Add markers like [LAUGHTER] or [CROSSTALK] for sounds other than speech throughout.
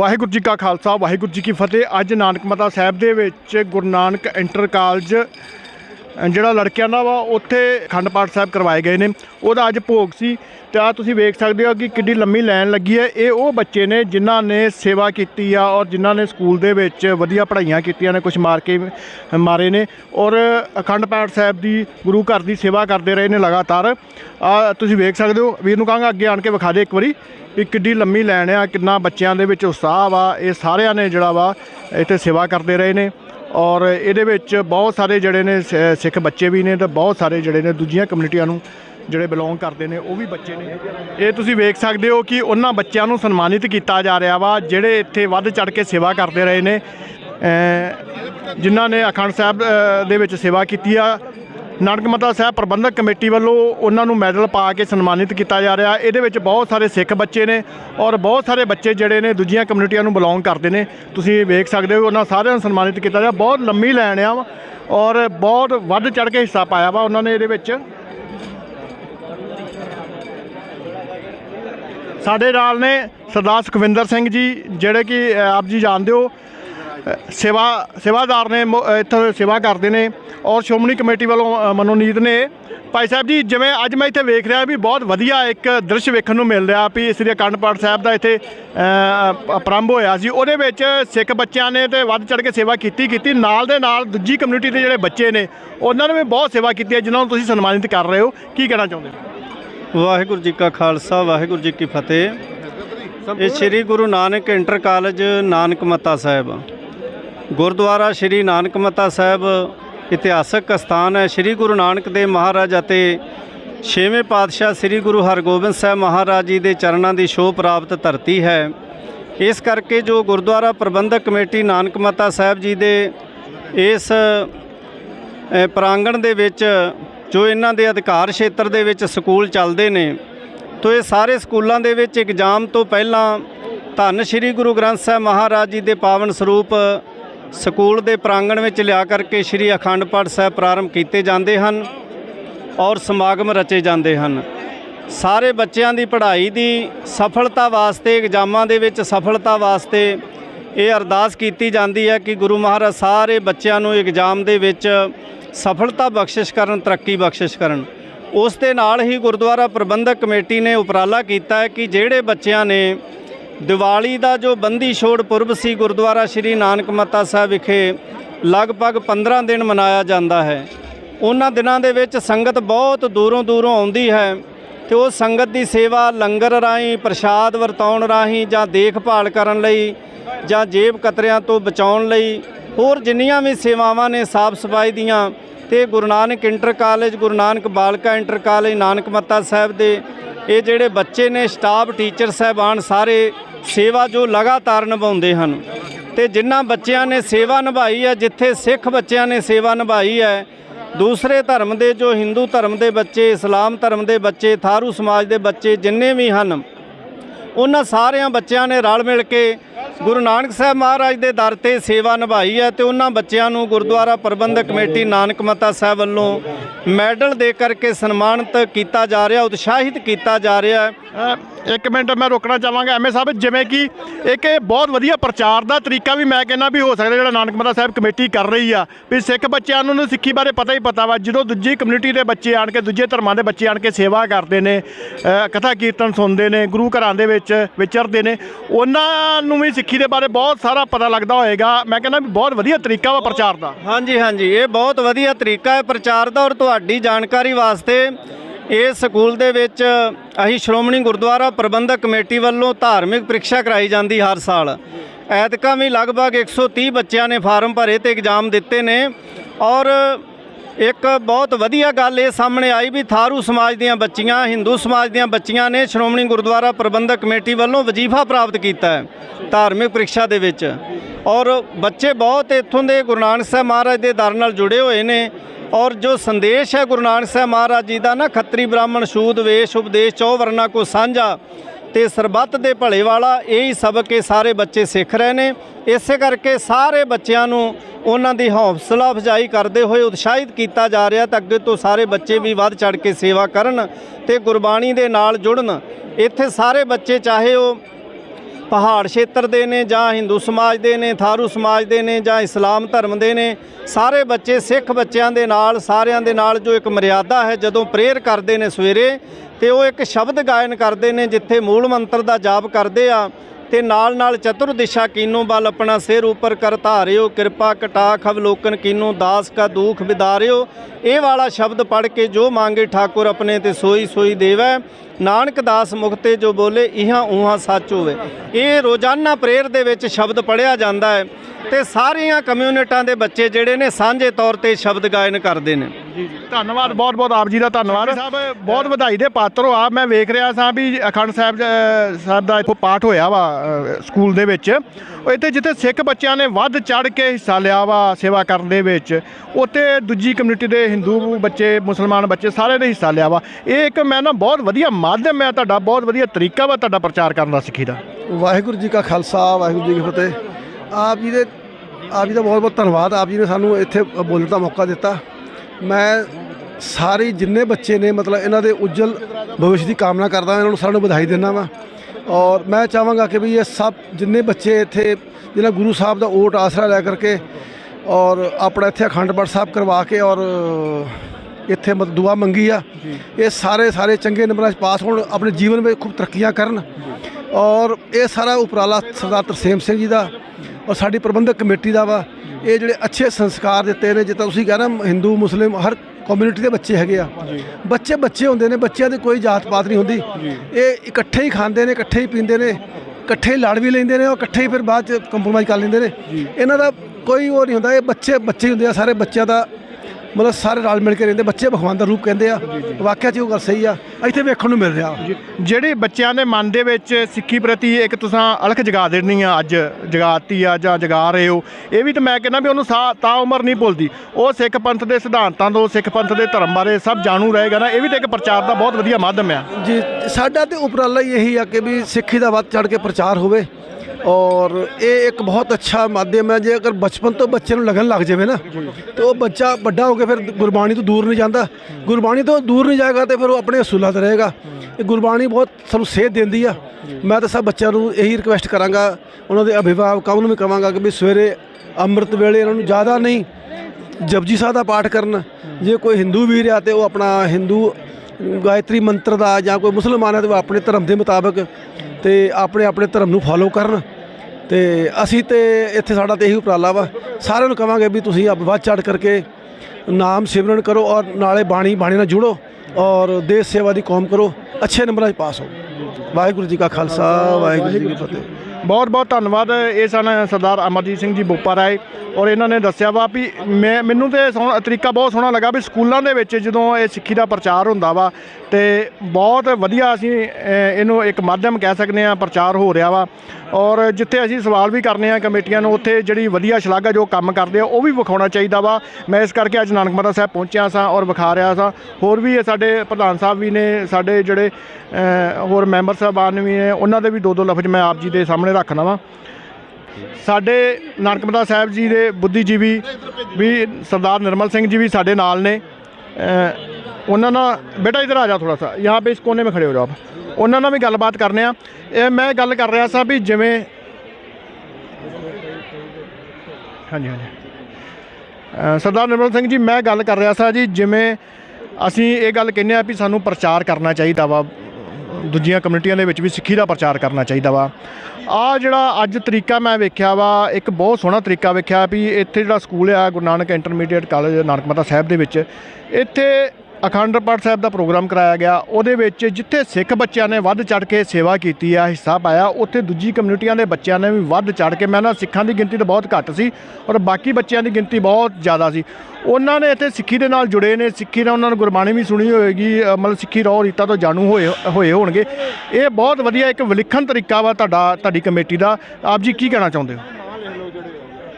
ਵਾਹਿਗੁਰੂ ਜੀ ਕਾ ਖਾਲਸਾ, ਵਾਹਿਗੁਰੂ ਜੀ ਕੀ ਫਤਿਹ। ਅੱਜ ਨਾਨਕ ਮਾਤਾ ਸਾਹਿਬ ਦੇ ਵਿੱਚ ਗੁਰੂ ਨਾਨਕ ਇੰਟਰ ਕਾਲਜ ਜਿਹੜਾ ਲੜਕਿਆਂ ਦਾ ਵਾ, ਉੱਥੇ ਅਖੰਡ ਪਾਠ ਸਾਹਿਬ ਕਰਵਾਏ ਗਏ ਨੇ। ਉਹਦਾ ਅੱਜ ਭੋਗ ਸੀ। ਤੇ ਆ ਤੁਸੀਂ ਵੇਖ ਸਕਦੇ ਹੋ ਕਿ ਕਿੱਡੀ ਲੰਮੀ ਲਾਈਨ ਲੱਗੀ ਹੈ। ਇਹ ਉਹ ਬੱਚੇ ਨੇ ਜਿਨ੍ਹਾਂ ਨੇ ਸੇਵਾ ਕੀਤੀ ਆ ਔਰ ਜਿਨ੍ਹਾਂ ਨੇ ਸਕੂਲ ਦੇ ਵਿੱਚ ਵਧੀਆ ਪੜ੍ਹਾਈਆਂ ਕੀਤੀਆਂ ਨੇ ਕੁਝ ਮਾਰ ਕੇ ਮਾਰੇ ਨੇ। ਔਰ ਅਖੰਡ ਪਾਠ ਸਾਹਿਬ ਦੀ, ਗੁਰੂ ਘਰ ਦੀ ਸੇਵਾ ਕਰਦੇ ਰਹੇ ਨੇ ਲਗਾਤਾਰ। ਆ ਤੁਸੀਂ ਵੇਖ ਸਕਦੇ ਹੋ, ਵੀਰ ਨੂੰ ਕਹਾਂਗਾ ਅੱਗੇ ਆਣ ਕੇ ਵਿਖਾ ਦੇ ਇੱਕ ਵਾਰੀ ਵੀ ਕਿੱਡੀ ਲੰਮੀ ਲਾਈਨ ਆ, ਕਿੰਨਾ ਬੱਚਿਆਂ ਦੇ ਵਿੱਚ ਉਤਸ਼ਾਹ ਵਾ। ਇਹ ਸਾਰਿਆਂ ਨੇ ਜਿਹੜਾ ਵਾ, ਇੱਥੇ ਸੇਵਾ ਕਰਦੇ ਰਹੇ ਨੇ। ਔਰ ਇਹਦੇ ਵਿੱਚ ਬਹੁਤ ਸਾਰੇ ਜਿਹੜੇ ਨੇ ਸ- ਸਿੱਖ ਬੱਚੇ ਵੀ ਨੇ ਤੇ ਬਹੁਤ ਸਾਰੇ ਜਿਹੜੇ ਨੇ ਦੂਜੀਆਂ ਕਮਿਊਨਿਟੀਆਂ ਨੂੰ ਜਿਹੜੇ ਬਿਲੋਂਗ ਕਰਦੇ ਨੇ, ਉਹ ਵੀ ਬੱਚੇ ਨੇ। ਇਹ ਤੁਸੀਂ ਵੇਖ ਸਕਦੇ ਹੋ ਕਿ ਉਹਨਾਂ ਬੱਚਿਆਂ ਨੂੰ ਸਨਮਾਨਿਤ ਕੀਤਾ ਜਾ ਰਿਹਾ ਵਾ, ਜਿਹੜੇ ਇੱਥੇ ਵੱਧ ਚੜ ਕੇ ਸੇਵਾ ਕਰਦੇ ਰਹੇ ਨੇ। ਜਿਨ੍ਹਾਂ ਨੇ ਅਖੰਡ ਸਾਹਿਬ ਦੇ ਵਿੱਚ ਸੇਵਾ ਕੀਤੀ ਆ ਨਾਨਕ ਮਾਤਾ ਸਾਹਿਬ ਪ੍ਰਬੰਧਕ ਕਮੇਟੀ ਵੱਲੋਂ ਉਹਨਾਂ ਨੂੰ ਮੈਡਲ ਪਾ ਕੇ ਸਨਮਾਨਿਤ ਕੀਤਾ ਜਾ ਰਿਹਾ। ਇਹਦੇ ਵਿੱਚ ਬਹੁਤ ਸਾਰੇ ਸਿੱਖ ਬੱਚੇ ਨੇ ਔਰ ਬਹੁਤ ਸਾਰੇ ਬੱਚੇ ਜਿਹੜੇ ਨੇ ਦੂਜੀਆਂ ਕਮਿਊਨਿਟੀਆਂ ਨੂੰ ਬਿਲੋਂਗ ਕਰਦੇ ਨੇ। ਤੁਸੀਂ ਵੇਖ ਸਕਦੇ ਹੋ ਉਹਨਾਂ ਸਾਰਿਆਂ ਨੂੰ ਸਨਮਾਨਿਤ ਕੀਤਾ ਜਾ ਬਹੁਤ ਲੰਮੀ ਲੈਣ ਆ ਔਰ ਬਹੁਤ ਵੱਧ ਚੜ ਕੇ ਹਿੱਸਾ ਪਾਇਆ ਵਾ ਉਹਨਾਂ ਨੇ ਇਹਦੇ ਵਿੱਚ। ਸਾਡੇ ਨਾਲ ਨੇ ਸਰਦਾਰ ਸੁਖਵਿੰਦਰ ਸਿੰਘ ਜੀ, ਜਿਹੜੇ ਕਿ ਆਪ ਜੀ ਜਾਣਦੇ ਹੋ ਸੇਵਾ ਸੇਵਾਦਾਰ ਨੇ ਮੋ- ਅ, ਇੱਥੇ ਸੇਵਾ ਕਰਦੇ ਨੇ ਔਰ ਸ਼੍ਰੋਮਣੀ ਕਮੇਟੀ ਵੱਲੋਂ ਮਨੋਨੀਤ ਨੇ ਭਾਈ ਸਾਹਿਬ ਜੀ ਜਿਵੇਂ ਅੱਜ ਮੈਂ ਇੱਥੇ ਵੇਖ ਰਿਹਾ ਵੀ ਬਹੁਤ ਵਧੀਆ ਇੱਕ ਦ੍ਰਿਸ਼ ਵੇਖਣ ਨੂੰ ਮਿਲ ਰਿਹਾ ਵੀ ਸ੍ਰੀ ਅਖੰਡ ਪਾਠ ਸਾਹਿਬ ਦਾ ਇੱਥੇ ਅ, ਪ੍ਰਾਰੰਭ ਹੋਇਆ ਸੀ। ਉਹਦੇ ਵਿੱਚ ਸਿੱਖ ਬੱਚਿਆਂ ਨੇ ਤੇ ਵੱਧ ਚੜ ਕੇ ਸੇਵਾ ਕੀਤੀ ਕੀਤੀ। ਨਾਲ ਦੇ ਨਾਲ ਦੂਜੀ ਕਮਿਊਨਿਟੀ ਦੇ ਜਿਹੜੇ ਬੱਚੇ ਨੇ ਉਹਨਾਂ ਨੇ ਵੀ ਬਹੁਤ ਸੇਵਾ ਕੀਤੀ ਹੈ ਜਿਨ੍ਹਾਂ ਨੂੰ ਤੁਸੀਂ ਸਨਮਾਨਿਤ ਕਰ ਰਹੇ ਹੋ। ਕੀ ਕਹਿਣਾ ਚਾਹੁੰਦੇ ਹੋ? ਵਾਹਿਗੁਰੂ ਜੀ ਕਾ ਖਾਲਸਾ ਵਾਹਿਗੁਰੂ ਜੀ ਕੀ ਫਤਿਹ। ਇਹ ਸ੍ਰੀ ਗੁਰੂ ਨਾਨਕ ਇੰਟਰ ਕਾਲਜ ਨਾਨਕ ਮੱਤਾ ਸਾਹਿਬ। ਗੁਰਦੁਆਰਾ ਸ੍ਰੀ ਨਾਨਕ ਮੱਤਾ ਸਾਹਿਬ ਇਤਿਹਾਸਕ ਸਥਾਨ ਹੈ। ਸ੍ਰੀ ਗੁਰੂ ਨਾਨਕ ਦੇਵ ਮਹਾਰਾਜ ਅਤੇ ਛੇਵੇਂ ਪਾਤਸ਼ਾਹ ਸ੍ਰੀ ਗੁਰੂ ਹਰਗੋਬਿੰਦ ਸਾਹਿਬ ਮਹਾਰਾਜ ਜੀ ਦੇ ਚਰਨਾਂ ਦੀ ਸ਼ੋਭ ਪ੍ਰਾਪਤ ਧਰਤੀ ਹੈ। ਇਸ ਕਰਕੇ ਜੋ ਗੁਰਦੁਆਰਾ ਪ੍ਰਬੰਧਕ ਕਮੇਟੀ ਨਾਨਕ ਮੱਤਾ ਸਾਹਿਬ ਜੀ ਦੇ ਇਸ ਪ੍ਰਾਂਗਣ ਦੇ ਵਿੱਚ, ਜੋ ਇਹਨਾਂ ਦੇ ਅਧਿਕਾਰ ਖੇਤਰ ਦੇ ਵਿੱਚ ਸਕੂਲ ਚੱਲਦੇ ਨੇ, ਤੋ ਇਹ ਸਾਰੇ ਸਕੂਲਾਂ ਦੇ ਵਿੱਚ ਐਗਜ਼ਾਮ ਤੋਂ ਪਹਿਲਾਂ ਧੰਨ ਸ਼੍ਰੀ ਗੁਰੂ ਗ੍ਰੰਥ ਸਾਹਿਬ ਮਹਾਰਾਜ ਜੀ ਦੇ ਪਾਵਨ ਸਰੂਪ ਸਕੂਲ ਦੇ ਪ੍ਰਾਂਗਣ ਵਿੱਚ ਲਿਆ ਕਰਕੇ ਸ਼੍ਰੀ ਅਖੰਡ ਪਾਠ ਸਾਹਿਬ ਪ੍ਰਾਰੰਭ ਕੀਤੇ ਜਾਂਦੇ ਹਨ ਔਰ ਸਮਾਗਮ ਰਚੇ ਜਾਂਦੇ ਹਨ। ਸਾਰੇ ਬੱਚਿਆਂ ਦੀ ਪੜ੍ਹਾਈ ਦੀ ਸਫਲਤਾ ਵਾਸਤੇ ਐਗਜ਼ਾਮਾਂ ਦੇ ਵਿੱਚ ਸਫਲਤਾ ਵਾਸਤੇ ਇਹ ਅਰਦਾਸ ਕੀਤੀ ਜਾਂਦੀ ਹੈ ਕਿ ਗੁਰੂ ਮਹਾਰਾਜ ਸਾਰੇ ਬੱਚਿਆਂ ਨੂੰ ਐਗਜ਼ਾਮ ਦੇ ਵਿੱਚ ਸਫਲਤਾ ਬਖਸ਼ਿਸ਼ ਕਰਨ, ਤਰੱਕੀ ਬਖਸ਼ਿਸ਼ ਕਰਨ। ਉਸ ਦੇ ਨਾਲ ਹੀ ਗੁਰਦੁਆਰਾ ਪ੍ਰਬੰਧਕ ਕਮੇਟੀ ਨੇ ਉਪਰਾਲਾ ਕੀਤਾ ਹੈ ਕਿ ਜਿਹੜੇ ਬੱਚਿਆਂ ਨੇ ਦੀਵਾਲੀ ਦਾ ਜੋ ਬੰਦੀ ਛੋੜ ਪੁਰਬ ਸੀ ਗੁਰਦੁਆਰਾ ਸ਼੍ਰੀ ਨਾਨਕ ਮੱਤਾ ਸਾਹਿਬ ਵਿਖੇ ਲਗਭਗ 15 ਦਿਨ ਮਨਾਇਆ ਜਾਂਦਾ ਹੈ। ਉਹਨਾਂ ਦਿਨਾਂ ਦੇ ਵਿੱਚ ਸੰਗਤ ਬਹੁਤ ਦੂਰੋਂ ਦੂਰੋਂ ਆਉਂਦੀ ਹੈ ਤੇ ਉਹ ਸੰਗਤ ਦੀ ਸੇਵਾ ਲੰਗਰ ਰਾਹੀਂ, ਪ੍ਰਸ਼ਾਦ ਵਰਤਾਉਣ ਰਾਹੀਂ ਜਾਂ ਦੇਖਭਾਲ ਕਰਨ ਲਈ ਜਾਂ ਜੇਬ ਕਤਰਿਆਂ ਤੋਂ ਬਚਾਉਣ ਲਈ ਹੋਰ ਜਿੰਨੀਆਂ ਵੀ ਸੇਵਾਵਾਂ ਨੇ ਸਾਫ਼ ਸਫ਼ਾਈ ਦੀਆਂ ਤੇ Guru Nanak inter college, Guru Nanak ਬਾਲਕਾ inter college, Nanak Matta Sahib ਦੇ ਇਹ ਜਿਹੜੇ ਬੱਚੇ ਨੇ, ਸਟਾਫ, ਟੀਚਰ ਸਾਹਿਬਾਨ ਸਾਰੇ ਸੇਵਾ ਜੋ ਲਗਾਤਾਰ ਨਿਭਾਉਂਦੇ ਹਨ। ਤੇ ਜਿਨ੍ਹਾਂ ਬੱਚਿਆਂ ਨੇ ਸੇਵਾ ਨਿਭਾਈ ਹੈ, ਜਿੱਥੇ ਸਿੱਖ ਬੱਚਿਆਂ ਨੇ ਸੇਵਾ ਨਿਭਾਈ ਹੈ, ਦੂਸਰੇ ਧਰਮ ਦੇ ਜੋ ਹਿੰਦੂ ਧਰਮ ਦੇ ਬੱਚੇ, ਇਸਲਾਮ ਧਰਮ ਦੇ ਬੱਚੇ, ਥਾਰੂ ਸਮਾਜ ਦੇ ਬੱਚੇ ਜਿੰਨੇ ਵੀ ਹਨ ਉਹਨਾਂ ਸਾਰਿਆਂ ਬੱਚਿਆਂ ਨੇ ਰਲ ਮਿਲ ਕੇ ਗੁਰੂ ਨਾਨਕ ਸਾਹਿਬ ਮਹਾਰਾਜ ਦੇ ਦਰ ਤੇ ਸੇਵਾ ਨਿਭਾਈ ਹੈ ਤੇ ਉਹਨਾਂ ਬੱਚਿਆਂ ਨੂੰ ਗੁਰਦੁਆਰਾ ਪ੍ਰਬੰਧਕ ਕਮੇਟੀ ਨਾਨਕ ਮੱਤਾ ਸਾਹਿਬ ਵੱਲੋਂ ਮੈਡਲ ਦੇ ਕਰਕੇ ਸਨਮਾਨਿਤ ਕੀਤਾ ਜਾ ਰਿਹਾ, ਉਤਸ਼ਾਹਿਤ ਕੀਤਾ ਜਾ ਰਿਹਾ ਹੈ। ਇੱਕ ਮਿੰਟ ਮੈਂ ਰੋਕਣਾ ਚਾਹਾਂਗਾ ਐਮਏ ਸਾਹਿਬ, ਜਿਵੇਂ ਕਿ ਇੱਕ ਇਹ ਬਹੁਤ ਵਧੀਆ ਪ੍ਰਚਾਰ ਦਾ ਤਰੀਕਾ ਵੀ ਮੈਂ ਕਹਿੰਦਾ ਵੀ ਹੋ ਸਕਦਾ ਜਿਹੜਾ ਨਾਨਕ ਮਾਤਾ ਸਾਹਿਬ ਕਮੇਟੀ ਕਰ ਰਹੀ ਆ, ਵੀ ਸਿੱਖ ਬੱਚਿਆਂ ਨੂੰ ਸਿੱਖੀ ਬਾਰੇ ਪਤਾ ਹੀ ਪਤਾ ਵਾ, ਜਦੋਂ ਦੂਜੀ ਕਮਿਊਨਿਟੀ ਦੇ ਬੱਚੇ ਆਣ ਕੇ, ਦੂਜੇ ਧਰਮਾਂ ਦੇ ਬੱਚੇ ਆਣ ਕੇ ਸੇਵਾ ਕਰਦੇ ਨੇ ਕਥਾ ਕੀਰਤਨ ਸੁਣਦੇ ਨੇ, ਗੁਰੂ ਘਰਾਂ ਦੇ ਵਿੱਚ ਵਿਚਰਦੇ ਨੇ। ਉਹਨਾਂ ਨੂੰ ਵੀ ਸਿੱਖੀ ਦੇ ਬਾਰੇ ਬਹੁਤ ਸਾਰਾ ਪਤਾ ਲੱਗਦਾ ਹੋਏਗਾ। ਮੈਂ ਕਹਿੰਦਾ ਵੀ ਬਹੁਤ ਵਧੀਆ ਤਰੀਕਾ ਵਾ ਪ੍ਰਚਾਰ ਦਾ। ਹਾਂਜੀ ਹਾਂਜੀ। ਇਹ ਬਹੁਤ ਵਧੀਆ ਤਰੀਕਾ ਹੈ ਪ੍ਰਚਾਰ ਦਾ ਔਰ ਤੁਹਾਡੀ ਜਾਣਕਾਰੀ ਵਾਸਤੇ ਇਹ ਸਕੂਲ ਦੇ ਵਿੱਚ ਅਸੀਂ ਸ਼੍ਰੋਮਣੀ ਗੁਰਦੁਆਰਾ ਪ੍ਰਬੰਧਕ ਕਮੇਟੀ ਵੱਲੋਂ ਧਾਰਮਿਕ ਪ੍ਰੀਖਿਆ ਕਰਾਈ ਜਾਂਦੀ ਹਰ ਸਾਲ। ਐਤਕਾਂ ਵੀ ਲਗਭਗ 130 ਬੱਚਿਆਂ ਨੇ ਫਾਰਮ ਭਰੇ ਤੇ ਐਗਜ਼ਾਮ ਦਿੱਤੇ ਨੇ ਔਰ ਇੱਕ ਬਹੁਤ ਵਧੀਆ ਗੱਲ ਇਹ ਸਾਹਮਣੇ ਆਈ ਵੀ ਥਾਰੂ ਸਮਾਜ ਦੀਆਂ ਬੱਚੀਆਂ, ਹਿੰਦੂ ਸਮਾਜ ਦੀਆਂ ਬੱਚੀਆਂ ਨੇ ਸ਼੍ਰੋਮਣੀ ਗੁਰਦੁਆਰਾ ਪ੍ਰਬੰਧਕ ਕਮੇਟੀ ਵੱਲੋਂ ਵਜ਼ੀਫਾ ਪ੍ਰਾਪਤ ਕੀਤਾ ਹੈ ਧਾਰਮਿਕ ਪ੍ਰੀਖਿਆ ਦੇ ਵਿੱਚ। ਔਰ ਬੱਚੇ ਬਹੁਤ ਇੱਥੋਂ ਦੇ ਗੁਰੂ ਨਾਨਕ ਸਾਹਿਬ ਮਹਾਰਾਜ ਦੇ ਦਰ ਨਾਲ ਜੁੜੇ ਹੋਏ ਨੇ ਔਰ ਜੋ ਸੰਦੇਸ਼ ਹੈ ਗੁਰੂ ਨਾਨਕ ਸਾਹਿਬ ਮਹਾਰਾਜ ਜੀ ਦਾ ਨਾ ਖੱਤਰੀ ਬ੍ਰਾਹਮਣ ਸ਼ੂਦ, ਵੇਸ਼, ਉਪਦੇਸ਼, ਚੌ ਵਰਨਾ ਕੋ ਸਾਂਝਾ ਤੇ ਸਰਬੱਤ ਦੇ ਭਲੇ ਵਾਲਾ ਇਹ ਹੀ ਸਬਕ ਇਹ ਸਾਰੇ ਬੱਚੇ ਸਿੱਖ ਰਹੇ ਨੇ। ਇਸੇ ਕਰਕੇ ਸਾਰੇ ਬੱਚਿਆਂ ਨੂੰ ਉਹਨਾਂ ਦੀ ਹੌਸਲਾ ਅਫਜ਼ਾਈ ਕਰਦੇ ਹੋਏ ਉਤਸ਼ਾਹਿਤ ਕੀਤਾ ਜਾ ਰਿਹਾ ਤਾਂ ਅੱਗੇ ਤੋਂ ਸਾਰੇ ਬੱਚੇ ਵੀ ਵੱਧ ਚੜ ਕੇ ਸੇਵਾ ਕਰਨ ਤੇ ਗੁਰਬਾਣੀ ਦੇ ਨਾਲ ਜੁੜਨ। ਇੱਥੇ ਸਾਰੇ ਬੱਚੇ ਚਾਹੇ ਉਹ ਪਹਾੜ ਖੇਤਰ ਦੇ ਨੇ ਜਾਂ ਹਿੰਦੂ ਸਮਾਜ ਦੇ ਨੇ, ਥਾਰੂ ਸਮਾਜ ਦੇ ਨੇ ਜਾਂ ਇਸਲਾਮ ਧਰਮ ਦੇ ਨੇ, ਸਾਰੇ ਬੱਚੇ ਸਿੱਖ ਬੱਚਿਆਂ ਦੇ ਨਾਲ, ਸਾਰਿਆਂ ਦੇ ਨਾਲ ਜੋ ਇੱਕ ਮਰਿਆਦਾ ਹੈ, ਜਦੋਂ ਪ੍ਰੇਅਰ ਕਰਦੇ ਨੇ ਸਵੇਰੇ, ਤੇ ਉਹ ਇੱਕ ਸ਼ਬਦ ਗਾਇਨ ਕਰਦੇ ਨੇ, ਜਿੱਥੇ ਮੂਲ ਮੰਤਰ ਦਾ ਜਾਪ ਕਰਦੇ ਆ ਤੇ ਨਾਲ ਨਾਲ ਚਤੁਰ ਦਿਸ਼ਾ ਕੀਨੋ ਬਲ ਆਪਣਾ ਸਿਰ ਉੱਪਰ ਕਰ ਧਾਰਿਓ। ਕਿਰਪਾ ਕਟਾਖ ਅਵਲੋਕਨ ਕੀਨੋ, ਦਾਸ ਕਾ ਦੁਖ ਵਿਦਾਰਿਓ। ਇਹ ਵਾਲਾ ਸ਼ਬਦ ਪੜ ਕੇ ਜੋ ਮੰਗੇ ਠਾਕੁਰ ਆਪਣੇ ਤੇ ਸੋਈ ਸੋਈ ਦੇਵੈ। ਨਾਨਕ ਦਾਸ ਮੁਖਤੇ ਜੋ ਬੋਲੇ, ਇਹਾਂ ਉਹਾਂ ਸੱਚ ਹੋਵੇ। ਇਹ ਰੋਜ਼ਾਨਾ ਪ੍ਰੇਰ ਦੇ ਵਿੱਚ ਸ਼ਬਦ ਪੜਿਆ ਜਾਂਦਾ ਹੈ। ਤੇ ਸਾਰੀਆਂ ਕਮਿਊਨਿਟਾਂ ਦੇ ਬੱਚੇ ਜਿਹੜੇ ਨੇ ਸਾਂਝੇ ਤੌਰ ਤੇ ਸ਼ਬਦ ਗਾਇਨ ਕਰਦੇ ਨੇ। ਜੀ ਜੀ। ਧੰਨਵਾਦ ਬਹੁਤ ਬਹੁਤ ਆਪ ਜੀ ਦਾ ਧੰਨਵਾਦ। ਸਾਹਿਬ ਬਹੁਤ ਵਧਾਈ ਦੇ ਪਾਤਰ ਹੋ ਆ ਮੈਂ ਵੇਖ ਰਿਹਾ ਸਾਂ ਵੀ ਅਖੰਡ ਸਾਹਿਬ ਸਾਹਿਬ ਦਾ ਇੱਥੋਂ ਪਾਠ ਹੋਇਆ ਵਾ ਸਕੂਲ ਦੇ ਵਿੱਚ। ਉਹ ਇੱਥੇ ਜਿੱਥੇ ਸਿੱਖ ਬੱਚਿਆਂ ਨੇ ਵੱਧ ਚੜ ਕੇ ਹਿੱਸਾ ਲਿਆ ਵਾ ਸੇਵਾ ਕਰਨ ਦੇ ਵਿੱਚ ਉੱਥੇ ਦੂਜੀ ਕਮਿਊਨਿਟੀ ਦੇ ਹਿੰਦੂ ਬੱਚੇ ਮੁਸਲਮਾਨ ਬੱਚੇ ਸਾਰੇ ਨੇ ਹਿੱਸਾ ਲਿਆ ਵਾ। ਇਹ ਇੱਕ ਮੈਂ ਨਾ ਬਹੁਤ ਵਧੀਆ ਮਾਧਿਅਮ ਹੈ ਤੁਹਾਡਾ ਬਹੁਤ ਵਧੀਆ ਤਰੀਕਾ ਵਾ ਤੁਹਾਡਾ ਪ੍ਰਚਾਰ ਕਰਨ ਦਾ ਸਿੱਖੀ ਦਾ। ਵਾਹਿਗੁਰੂ ਜੀ ਕਾ ਖਾਲਸਾ ਵਾਹਿਗੁਰੂ ਜੀ ਕੀ ਫਤਿਹ। ਆਪ ਜੀ ਦੇ ਆਪ ਜੀ ਦਾ ਬਹੁਤ ਬਹੁਤ ਧੰਨਵਾਦ। ਆਪ ਜੀ ਨੇ ਸਾਨੂੰ ਇੱਥੇ ਬੋਲਣ ਦਾ ਮੌਕਾ ਦਿੱਤਾ। ਮੈਂ ਸਾਰੇ ਜਿੰਨੇ ਬੱਚੇ ਨੇ, ਮਤਲਬ ਇਹਨਾਂ ਦੇ ਉਜਲ ਭਵਿੱਖ ਦੀ ਕਾਮਨਾ ਕਰਦਾ ਇਹਨਾਂ ਨੂੰ ਸਾਰਿਆਂ ਨੂੰ ਵਧਾਈ ਦਿੰਦਾ ਵਾਂ। ਔਰ ਮੈਂ ਚਾਹਾਂਗਾ ਕਿ ਵੀ ਇਹ ਸਭ ਜਿੰਨੇ ਬੱਚੇ ਇੱਥੇ ਜਿਹਨਾਂ ਗੁਰੂ ਸਾਹਿਬ ਦਾ ਓਟ ਆਸਰਾ ਲੈ ਕਰਕੇ ਔਰ ਆਪਣਾ ਇੱਥੇ ਅਖੰਡ ਪਾਠ ਸਾਹਿਬ ਕਰਵਾ ਕੇ ਔਰ ਇੱਥੇ ਮਤ ਦੁਆ ਮੰਗੀ ਆ, ਇਹ ਸਾਰੇ ਸਾਰੇ ਚੰਗੇ ਨੰਬਰਾਂ 'ਚ ਪਾਸ ਹੋਣ, ਆਪਣੇ ਜੀਵਨ ਵਿੱਚ ਖੂਬ ਤਰੱਕੀਆਂ ਕਰਨ। ਔਰ ਇਹ ਸਾਰਾ ਉਪਰਾਲਾ ਸਰਦਾਰ ਤਰਸੇਮ ਸਿੰਘ ਜੀ ਦਾ ਔਰ ਸਾਡੀ ਪ੍ਰਬੰਧਕ ਕਮੇਟੀ ਦਾ ਵਾ ਇਹ ਜਿਹੜੇ ਅੱਛੇ ਸੰਸਕਾਰ ਦਿੱਤੇ ਨੇ ਜਿੱਦਾਂ ਤੁਸੀਂ ਕਹਿੰਦੇ ਨਾ ਹਿੰਦੂ ਮੁਸਲਿਮ ਹਰ ਕਮਿਊਨਿਟੀ ਦੇ ਬੱਚੇ ਹੈਗੇ ਆ। ਬੱਚੇ ਬੱਚੇ ਹੁੰਦੇ ਨੇ ਬੱਚਿਆਂ ਦੀ ਕੋਈ ਜਾਤ ਪਾਤ ਨਹੀਂ ਹੁੰਦੀ। ਇਹ ਇਕੱਠੇ ਹੀ ਖਾਂਦੇ ਨੇ ਇਕੱਠੇ ਹੀ ਪੀਂਦੇ ਨੇ ਇਕੱਠੇ ਹੀ ਲੜ ਵੀ ਲੈਂਦੇ ਨੇ ਔਰ ਇਕੱਠੇ ਹੀ ਫਿਰ ਬਾਅਦ ਚ ਕੰਪਰੋਮਾਈਜ਼ ਕਰ ਲੈਂਦੇ ਨੇ। ਇਹਨਾਂ ਦਾ ਕੋਈ ਉਹ ਨਹੀਂ ਹੁੰਦਾ ਇਹ ਬੱਚੇ ਬੱਚੇ ਹੁੰਦੇ ਆ ਸਾਰੇ ਬੱਚਿਆਂ ਦਾ ਮਤਲਬ ਸਾਰੇ ਰਲ ਮਿਲ ਕੇ ਰਹਿੰਦੇ ਬੱਚੇ ਭਗਵਾਨ ਦਾ ਰੂਪ ਕਹਿੰਦੇ ਆ। ਵਾਕਿਆ 'ਚ ਉਹ ਗੱਲ ਸਹੀ ਆ। ਇੱਥੇ ਵੇਖਣ ਨੂੰ ਮਿਲ ਰਿਹਾ। ਜਿਹੜੇ ਬੱਚਿਆਂ ਦੇ ਮਨ ਦੇ ਵਿੱਚ ਸਿੱਖੀ ਪ੍ਰਤੀ ਇੱਕ ਤੁਸੀਂ ਅਲਖ ਜਗਾ ਦੇਣੀ ਆ ਅੱਜ ਜਗਾਤੀ ਆ ਜਾਂ ਜਗਾ ਰਹੇ ਹੋ ਇਹ ਵੀ ਤਾਂ ਮੈਂ ਕਹਿੰਦਾ ਵੀ ਉਹਨੂੰ ਤਾਂ ਉਮਰ ਨਹੀਂ ਭੁੱਲਦੀ। ਉਹ ਸਿੱਖ ਪੰਥ ਦੇ ਸਿਧਾਂਤਾਂ ਤੋਂ ਸਿੱਖ ਪੰਥ ਦੇ ਧਰਮ ਬਾਰੇ ਸਭ ਜਾਣੂ ਰਹੇਗਾ ਨਾ ਇਹ ਵੀ ਤਾਂ ਇੱਕ ਪ੍ਰਚਾਰ ਦਾ ਬਹੁਤ ਵਧੀਆ ਮਾਧਿਅਮ ਆ। ਜੀ ਸਾਡਾ ਤੇ ਉਪਰਾਲਾ ਹੀ ਇਹੀ ਆ ਕਿ ਵੀ ਸਿੱਖੀ ਦਾ ਵੱਧ ਚੜ ਕੇ ਪ੍ਰਚਾਰ ਹੋਵੇ। ਔਰ ਇਹ ਇੱਕ ਬਹੁਤ ਅੱਛਾ ਮਾਧਿਅਮ ਹੈ, ਜੇ ਅਗਰ ਬਚਪਨ ਤੋਂ ਬੱਚੇ ਨੂੰ ਲੱਗਣ ਲੱਗ ਜਾਵੇ ਨਾ, ਤੇ ਉਹ ਬੱਚਾ ਵੱਡਾ ਹੋ ਕੇ ਫਿਰ ਗੁਰਬਾਣੀ ਤੋਂ ਦੂਰ ਨਹੀਂ ਜਾਂਦਾ। ਗੁਰਬਾਣੀ ਤੋਂ ਦੂਰ ਨਹੀਂ ਜਾਏਗਾ ਤੇ ਫਿਰ ਉਹ ਆਪਣੇ ਅਸੂਲਾਂ ਤੇ ਰਹੇਗਾ। ਇਹ ਗੁਰਬਾਣੀ ਬਹੁਤ ਸਾਨੂੰ ਸੇਧ ਦਿੰਦੀ ਆ। ਮੈਂ ਤਾਂ ਸਭ ਬੱਚਿਆਂ ਨੂੰ ਇਹੀ ਰਿਕਵੈਸਟ ਕਰਾਂਗਾ, ਉਹਨਾਂ ਦੇ ਅਭਿਭਾਵਕਾਂ ਨੂੰ ਵੀ ਕਹਾਂਗਾ ਕਿ ਵੀ ਸਵੇਰੇ ਅੰਮ੍ਰਿਤ ਵੇਲੇ ਇਹਨਾਂ ਨੂੰ ਜ਼ਿਆਦਾ ਨਹੀਂ, ਜਪਜੀ ਸਾਹਿਬ ਦਾ ਪਾਠ ਕਰਨ। ਜੇ ਕੋਈ ਹਿੰਦੂ ਵੀਰ ਆ ਤੇ ਉਹ ਆਪਣਾ ਹਿੰਦੂ ਗਾਇਤਰੀ ਮੰਤਰ ਦਾ ਜਾਂ ਕੋਈ ਮੁਸਲਮਾਨ ਹੈ ਤੇ ਉਹ ਆਪਣੇ ਧਰਮ ਦੇ ਮੁਤਾਬਕ ਤੇ ਆਪਣੇ ਆਪਣੇ ਧਰਮ ਨੂੰ ਫਾਲੋ ਕਰਨ। ਤੇ ਅਸੀਂ ਤੇ ਇੱਥੇ ਸਾਡਾ ਤੇ ਇਹੀ ਉਪਰਾਲਾ ਵਾ। ਸਾਰਿਆਂ ਨੂੰ ਕਵਾਂਗੇ ਵੀ ਤੁਸੀਂ ਆਪ ਵੱਧ ਚੜ ਕਰਕੇ ਨਾਮ ਸਿਮਰਨ ਕਰੋ ਔਰ ਨਾਲੇ ਬਾਣੀ ਬਾਣੀ ਨਾਲ ਜੁੜੋ ਔਰ ਦੇਸ਼ ਸੇਵਾ ਦੀ ਕੌਮ ਕਰੋ। ਅੱਛੇ ਨੰਬਰਾਂ 'ਚ ਪਾਸ ਹੋ। ਵਾਹਿਗੁਰੂ ਜੀ ਕਾ ਖਾਲਸਾ, ਵਾਹਿਗੁਰੂ ਜੀ ਕੀ ਫਤਿਹ। ਬਹੁਤ ਬਹੁਤ ਧੰਨਵਾਦ ਇਹ ਸਨ ਸਰਦਾਰ ਅਮਰਜੀਤ ਸਿੰਘ ਜੀ ਬੋਪਾ ਰਾਏ ਔਰ ਇਹਨਾਂ ਨੇ ਦੱਸਿਆ ਵਾ ਵੀ ਮੈਂ ਮੈਨੂੰ ਤੇ ਸੋਹਣਾ ਤਰੀਕਾ ਬਹੁਤ ਸੋਹਣਾ ਲੱਗਾ ਵੀ ਸਕੂਲਾਂ ਦੇ ਵਿੱਚ ਜਦੋਂ ਇਹ ਸਿੱਖੀ ਦਾ ਪ੍ਰਚਾਰ ਹੁੰਦਾ ਵਾ ਤੇ ਬਹੁਤ ਵਧੀਆ ਅਸੀਂ ਇਹਨੂੰ ਇੱਕ ਮਾਧਿਅਮ ਕਹਿ ਸਕਦੇ ਆ ਪ੍ਰਚਾਰ ਹੋ ਰਿਹਾ ਵਾ ਔਰ ਜਿੱਥੇ ਅਸੀਂ ਸਵਾਲ ਵੀ ਕਰਨੇ ਆ ਕਮੇਟੀਆਂ ਨੂੰ, ਉੱਥੇ ਜਿਹੜੀ ਵਧੀਆ ਸ਼ਲਾਘਾ ਜੋ ਕੰਮ ਕਰਦੇ ਆ, ਉਹ ਵੀ ਵਿਖਾਉਣਾ ਚਾਹੀਦਾ ਵਾ। ਮੈਂ ਇਸ ਕਰਕੇ ਅੱਜ ਨਾਨਕ ਮਾਤਾ ਸਾਹਿਬ ਪਹੁੰਚਿਆ ਸਾਂ ਔਰ ਵਿਖਾ ਰਿਹਾ ਸਾਂ। ਹੋਰ ਵੀ ਇਹ ਸਾਡੇ ਪ੍ਰਧਾਨ ਸਾਹਿਬ ਵੀ ਨੇ, ਸਾਡੇ ਜਿਹੜੇ ਹੋਰ ਮੈਂਬਰ ਸਾਹਿਬਾਨ ਵੀ ਨੇ, ਉਹਨਾਂ ਦੇ ਵੀ ਦੋ ਦੋ ਲਫ਼ਜ਼ ਮੈਂ ਆਪ ਜੀ ਦੇ ਸਾਹਮਣੇ ਰੱਖਣਾ ਵਾ। ਸਾਡੇ ਨਾਨਕ ਨਾਨਕਮਤਾ ਸਾਹਿਬ ਜੀ ਦੇ ਬੁੱਧੀਜੀਵੀ ਵੀ ਸਰਦਾਰ ਨਿਰਮਲ ਸਿੰਘ ਜੀ ਵੀ ਸਾਡੇ ਨਾਲ ਨੇ। ਉਹਨਾਂ ਨਾਲ, ਬੇਟਾ ਇਧਰ ਆ ਜਾ ਥੋੜਾ ਸਾ, ਯਹਾਂ ਪੇ ਇਸ ਕੋਨੇ ਮੇ ਖੜੇ ਹੋ ਜਾਓ ਆਪ। ਉਹਨਾਂ ਨਾਲ ਵੀ ਗੱਲਬਾਤ ਕਰਨੇ ਆ। ਇਹ ਮੈਂ ਗੱਲ ਕਰ ਰਿਹਾ ਸਾਂ ਵੀ ਜਿਵੇਂ ਹਾਂਜੀ ਹਾਂਜੀ। ਸਰਦਾਰ ਨਿਰਮਲ ਸਿੰਘ ਜੀ, ਮੈਂ ਗੱਲ ਕਰ ਰਿਹਾ ਸਾਂ ਜੀ, ਜਿਵੇਂ ਅਸੀਂ ਇਹ ਗੱਲ ਕਹਿੰਦੇ ਆ ਵੀ ਸਾਨੂੰ ਪ੍ਰਚਾਰ ਕਰਨਾ ਚਾਹੀਦਾ ਵਾ। ਦੂਜੀਆਂ ਕਮਿਊਨਿਟੀਆਂ ਦੇ ਵਿੱਚ ਵੀ ਸਿੱਖੀ ਦਾ ਪ੍ਰਚਾਰ ਕਰਨਾ ਚਾਹੀਦਾ ਵਾ। ਆ ਜਿਹੜਾ ਅੱਜ ਤਰੀਕਾ ਮੈਂ ਵੇਖਿਆ ਵਾ, ਇੱਕ ਬਹੁਤ ਸੋਹਣਾ ਤਰੀਕਾ ਵੇਖਿਆ ਵੀ ਇੱਥੇ ਜਿਹੜਾ ਸਕੂਲ ਆ, ਗੁਰੂ ਨਾਨਕ ਇੰਟਰਮੀਡੀਏਟ ਕਾਲਜ, ਨਾਨਕ ਮਾਤਾ ਸਾਹਿਬ ਦੇ ਵਿੱਚ, ਇੱਥੇ ਅਖੰਡ ਪਾਠ ਸਾਹਿਬ ਦਾ ਪ੍ਰੋਗਰਾਮ ਕਰਾਇਆ ਗਿਆ। ਉਹਦੇ ਵਿੱਚ ਜਿੱਥੇ ਸਿੱਖ ਬੱਚਿਆਂ ਨੇ ਵੱਧ ਚੜ ਕੇ ਸੇਵਾ ਕੀਤੀ ਆ, ਹਿੱਸਾ ਪਾਇਆ, ਉੱਥੇ ਦੂਜੀ ਕਮਿਊਨਿਟੀਆਂ ਦੇ ਬੱਚਿਆਂ ਨੇ ਵੀ ਵੱਧ ਚੜ ਕੇ, ਮੈਂ ਨਾ ਸਿੱਖਾਂ ਦੀ ਗਿਣਤੀ ਤਾਂ ਬਹੁਤ ਘੱਟ ਸੀ ਔਰ ਬਾਕੀ ਬੱਚਿਆਂ ਦੀ ਗਿਣਤੀ ਬਹੁਤ ਜ਼ਿਆਦਾ ਸੀ। ਉਹਨਾਂ ਨੇ ਇੱਥੇ ਸਿੱਖੀ ਦੇ ਨਾਲ ਜੁੜੇ ਨੇ, ਸਿੱਖੀ ਨਾਲ ਉਹਨਾਂ ਨੂੰ ਗੁਰਬਾਣੀ ਵੀ ਸੁਣੀ ਹੋਏਗੀ ਮਤਲਬ ਸਿੱਖੀ ਰੋਹ ਰੀਤਾਂ ਤੋਂ ਜਾਣੂ ਹੋਏ ਹੋਏ ਹੋਣਗੇ। ਇਹ ਬਹੁਤ ਵਧੀਆ ਇੱਕ ਵਿਲੱਖਣ ਤਰੀਕਾ ਵਾ ਤੁਹਾਡਾ, ਤੁਹਾਡੀ ਕਮੇਟੀ ਦਾ। ਆਪ ਜੀ ਕੀ ਕਹਿਣਾ ਚਾਹੁੰਦੇ ਹੋ?